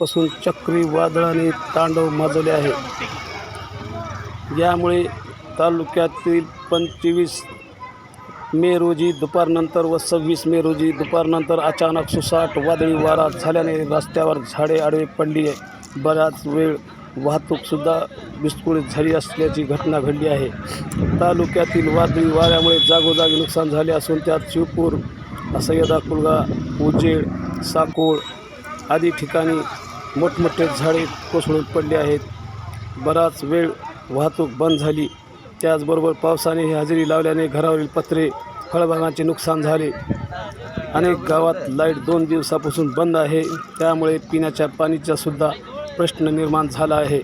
पासून चक्रीवादळाने तांडव माजवले आहे. यामुळे तालुक्यातील पंचवीस मे रोजी दुपारनंतर व सव्वीस मे रोजी दुपारनंतर अचानक सुसाट वादळी वारा झाल्याने रस्त्यावर झाडे आडवे पडली आहे. बराच वेळ वाहतूकसुद्धा विस्कळीत झाली असल्याची घटना घडली आहे. तालुक्यातील वादळी वाऱ्यामुळे जागोजागी नुकसान झाले असून त्यात शिवपूर सय्यदा कुलगा उजेड साकोळ आदी ठिकाणी मोठमोठे झाडे कोसळून पडले आहेत. बराच वेळ वाहतूक बंद झाली. त्याचबरोबर पावसाने हजेरी लावल्याने घरावरील पत्रे फळबागांचे नुकसान झाले. अनेक गावात लाइट दोन दिवसापासून बंद आहे. त्यामुळे पिण्याच्या पाणीचा सुद्धा प्रश्न निर्माण झाला आहे.